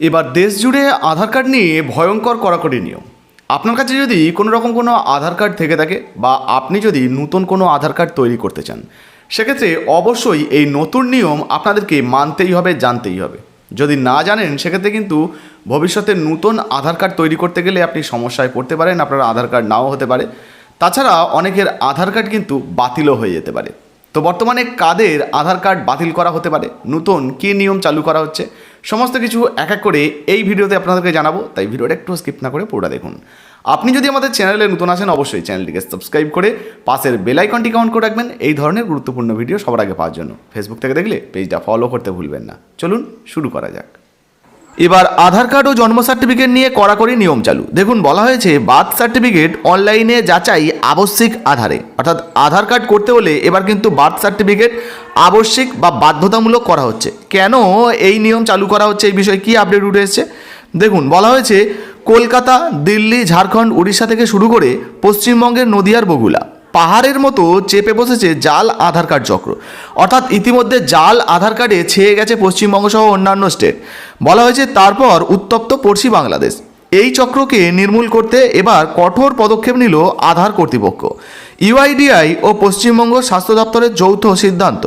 এবার দেশ জুড়ে আধার কার্ড নিয়ে ভয়ঙ্কর কড়াকড়ি নিয়ম। আপনার কাছে যদি কোনো রকম কোনো আধার কার্ড থেকে থাকে বা আপনি যদি নতুন কোনো আধার কার্ড তৈরি করতে চান, সেক্ষেত্রে অবশ্যই এই নতুন নিয়ম আপনাদেরকে মানতেই হবে, জানতেই হবে। যদি না জানেন, সেক্ষেত্রে কিন্তু ভবিষ্যতে নতুন আধার কার্ড তৈরি করতে গেলে আপনি সমস্যায় পড়তে পারেন, আপনার আধার কার্ড নাও হতে পারে। তাছাড়া অনেকের আধার কার্ড কিন্তু বাতিলও হয়ে যেতে পারে। তো বর্তমানে কাদের আধার কার্ড বাতিল করা হতে পারে? নতুন কী নিয়ম চালু করা হচ্ছে? সমস্ত কিছু এক এক করে এই ভিডিওতে আপনাদেরকে জানাব, তাই ভিডিওটা একটু স্কিপ না করে পুরোটা দেখুন। আপনি যদি আমাদের চ্যানেলে নতুন আসেন অবশ্যই চ্যানেলটিকে সাবস্ক্রাইব করে পাশের বেলাইকনটি কাউন্ট করে রাখবেন। এই ধরনের গুরুত্বপূর্ণ ভিডিও সবার আগে পাওয়ার জন্য। ফেসবুক থেকে দেখলে পেজটা ফলো করতে ভুলবেন না। চলুন শুরু করা যাক। এবার আধার কার্ড ও জন্ম সার্টিফিকেট নিয়ে কড়াকড়ি নিয়ম চালু। দেখুন, বলা হয়েছে, বার্থ সার্টিফিকেট অনলাইনে যাচাই আবশ্যিক আধারে। অর্থাৎ আধার কার্ড করতে হলে এবার কিন্তু বার্থ সার্টিফিকেট আবশ্যিক বা বাধ্যতামূলক করা হচ্ছে। কেন এই নিয়ম চালু করা হচ্ছে? এই বিষয়ে কী আপডেট উঠে এসছে? দেখুন, বলা হয়েছে, কলকাতা, দিল্লি, ঝাড়খণ্ড, উড়িষ্যা থেকে শুরু করে পশ্চিমবঙ্গের নদিয়ার বগুলা পাহাড়ের মতো চেপে বসেছে জাল আধার কার্ড চক্র। অর্থাৎ ইতিমধ্যে জাল আধার কার্ডে ছেয়ে গেছে পশ্চিমবঙ্গ সহ অন্যান্য স্টেট। বলা হয়েছে তারপর উত্তপ্ত পড়শি বাংলাদেশ। এই চক্রকে নির্মূল করতে এবার কঠোর পদক্ষেপ নিল আধার কর্তৃপক্ষ। ইউআইডিআই ও পশ্চিমবঙ্গ স্বাস্থ্য দপ্তরের যৌথ সিদ্ধান্ত।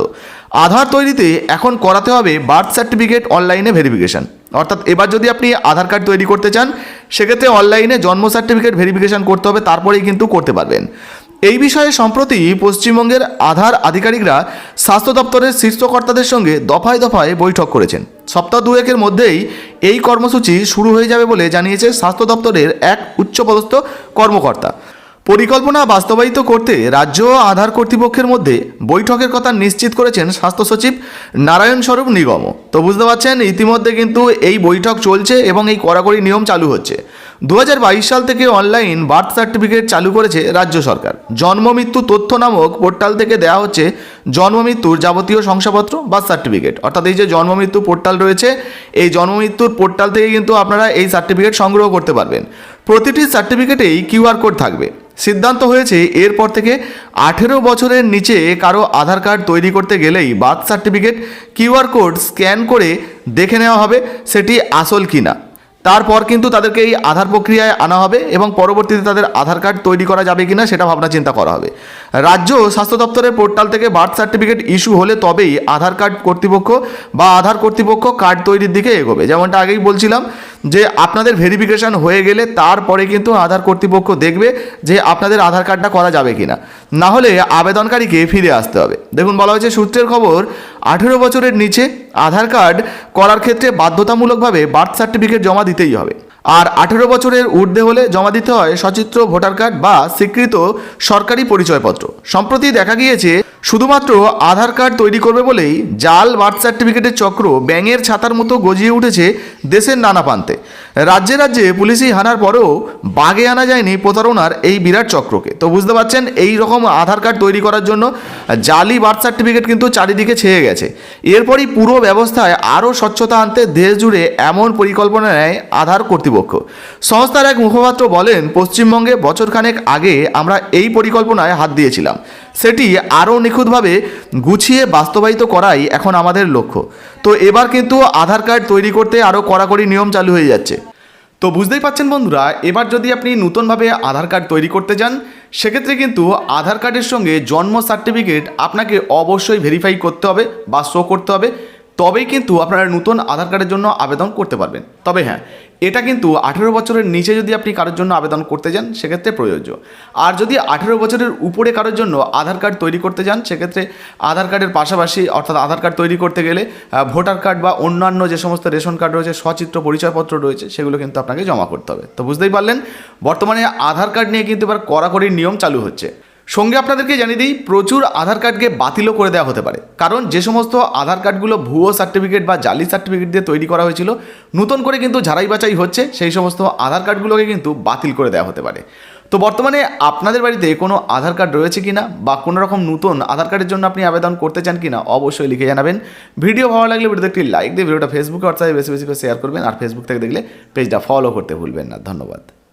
আধার তৈরিতে এখন করাতে হবে বার্থ সার্টিফিকেট অনলাইনে ভেরিফিকেশন। অর্থাৎ এবার যদি আপনি আধার কার্ড তৈরি করতে চান, সেক্ষেত্রে অনলাইনে জন্ম সার্টিফিকেট ভেরিফিকেশন করতে হবে, তারপরেই কিন্তু করতে পারবেন। এই বিষয়ে সম্প্রতি পশ্চিমবঙ্গের আধার আধিকারিকরা স্বাস্থ্য দপ্তরের শীর্ষকর্তাদের সঙ্গে দফায় দফায় বৈঠক করেছেন। সপ্তাহ দুয়েকের মধ্যেই এই কর্মসূচি শুরু হয়ে যাবে বলে জানিয়েছে স্বাস্থ্য দপ্তরের এক উচ্চপদস্থ কর্মকর্তা। পরিকল্পনা বাস্তবায়িত করতে রাজ্য ও আধার কর্তৃপক্ষের মধ্যে বৈঠকের কথা নিশ্চিত করেছেন স্বাস্থ্য সচিব নারায়ণ স্বরূপ নিগম তো বুঝতে পারছেন, ইতিমধ্যে কিন্তু এই বৈঠক চলছে এবং এই কড়াকড়ি নিয়ম চালু হচ্ছে। দু হাজার বাইশ সাল থেকে অনলাইন বার্থ সার্টিফিকেট চালু করেছে রাজ্য সরকার। জন্ম মৃত্যু তথ্য নামক পোর্টাল থেকে দেওয়া হচ্ছে জন্ম মৃত্যুর যাবতীয় শংসাপত্র বার্থ সার্টিফিকেট। অর্থাৎ এই যে জন্ম মৃত্যু পোর্টাল রয়েছে, এই জন্ম মৃত্যুর পোর্টাল থেকে কিন্তু আপনারা এই সার্টিফিকেট সংগ্রহ করতে পারবেন। প্রতিটি সার্টিফিকেটেই কিউআর কোড থাকবে। সিদ্ধান্ত হয়েছে, এরপর থেকে আঠেরো বছরের নিচে কারও আধার কার্ড তৈরি করতে গেলেই birth certificate QR code scan করে দেখে নেওয়া হবে সেটি আসল কিনা। তারপর কিন্তু তাদেরকে এই আধার প্রক্রিয়ায় আনা হবে এবং পরবর্তীতে তাদের আধার কার্ড তৈরি করা যাবে কিনা সেটা ভাবনা চিন্তা করা হবে। রাজ্য স্বাস্থ্য দপ্তরের পোর্টাল থেকে বার্থ সার্টিফিকেট ইস্যু হলে তবেই আধার কার্ড কর্তৃপক্ষ বা আধার কর্তৃপক্ষ কার্ড তৈরির দিকে এগোবে। যেমনটা আগেই বলছিলাম যে আপনাদের ভেরিফিকেশান হয়ে গেলে তারপরে কিন্তু আধার কর্তৃপক্ষ দেখবে যে আপনাদের আধার কার্ডটা করা যাবে কিনা। না হলে আবেদনকারীকে ফিরে আসতে হবে। দেখুন, বলা হয়েছে সূত্রের খবর, আঠেরো বছরের নিচে আধার কার্ড করার ক্ষেত্রে বাধ্যতামূলকভাবে বার্থ সার্টিফিকেট জমা দিতেই হবে। আর আঠেরো বছরের ঊর্ধ্বে হলে জমা দিতে হয় সচিত্র, ভোটার কার্ড বা স্বীকৃত সরকারি পরিচয়পত্র। সম্প্রতি দেখা গিয়েছে, শুধুমাত্র আধার কার্ড তৈরি করবে বলেই জাল, বার্থ সার্টিফিকেটের চক্র ব্যাঙের ছাতার মতো গজিয়ে উঠেছে দেশের নানা প্রান্তে। রাজ্যে রাজ্যে পুলিশি হানার পরেও বাগে আনা যায়নি প্রতারণার এই বিরাট চক্রকে। তো বুঝতে পারছেন, এই রকম আধার কার্ড তৈরি করার জন্য জালি বার্থ সার্টিফিকেট কিন্তু চারিদিকে ছেয়ে গেছে। এরপরই পুরো ব্যবস্থায় আরও স্বচ্ছতা আনতে দেশ জুড়ে এমন পরিকল্পনা নেয় আধার কর্তৃপক্ষ। সংস্থার এক মুখপাত্র বলেন, পশ্চিমবঙ্গে বছরখানেক আগে আমরা এই পরিকল্পনায় হাত দিয়েছিলাম। সেটি আরও নিখুঁতভাবে গুছিয়ে বাস্তবায়িত করাই এখন আমাদের লক্ষ্য। তো এবার কিন্তু আধার কার্ড তৈরি করতে আরও কড়াকড়ি নিয়ম চালু হয়ে যাচ্ছে। তো বুঝতেই পাচ্ছেন বন্ধুরা, এবার যদি আপনি নতুনভাবে আধার কার্ড তৈরি করতে যান, সেক্ষেত্রে কিন্তু আধার কার্ডের সঙ্গে জন্ম সার্টিফিকেট আপনাকে অবশ্যই ভেরিফাই করতে হবে বা শো করতে হবে। তবেই কিন্তু আপনারা নতুন আধার কার্ডের জন্য আবেদন করতে পারবেন। তবে হ্যাঁ এটা কিন্তু আঠেরো বছরের নিচে যদি আপনি কারোর জন্য আবেদন করতে যান, সেক্ষেত্রে প্রযোজ্য। আর যদি আঠেরো বছরের উপরে কারোর জন্য আধার কার্ড তৈরি করতে যান, সেক্ষেত্রে আধার কার্ডের পাশাপাশি, অর্থাৎ আধার কার্ড তৈরি করতে গেলে ভোটার কার্ড বা অন্যান্য যে সমস্ত রেশন কার্ড রয়েছে, সচিত্র, পরিচয়পত্র রয়েছে, সেগুলো কিন্তু আপনাকে জমা করতে হবে। তো বুঝতেই পারলেন, বর্তমানে আধার কার্ড নিয়ে কিন্তু এবার কড়াকড়ি নিয়ম চালু হচ্ছে। সঙ্গে আপনাদেরকে জানিয়ে দিই, প্রচুর আধার কার্ডকে বাতিলও করে দেওয়া হতে পারে। কারণ যে সমস্ত আধার কার্ডগুলো ভুয়ো সার্টিফিকেট বা জালি সার্টিফিকেট দিয়ে তৈরি করা হয়েছিল, নতুন করে কিন্তু ঝাড়াই বাছাই হচ্ছে, সেই সমস্ত আধার কার্ডগুলোকে কিন্তু বাতিল করে দেওয়া হতে পারে। তো বর্তমানে আপনাদের বাড়িতে কোনো আধার কার্ড রয়েছে কি না বা কোনো রকম নতুন আধার কার্ডের জন্য আপনি আবেদন করতে চান কি না অবশ্যই লিখে জানাবেন। ভিডিও ভালো লাগলে ভিডিওতে একটি লাইক দিয়ে ভিডিওটা ফেসবুকে হোয়াটসঅ্যাপে বেশি বেশি করে শেয়ার করবেন আর ফেসবুক থেকে দেখলে পেজটা ফলো করতে ভুলবেন না। ধন্যবাদ।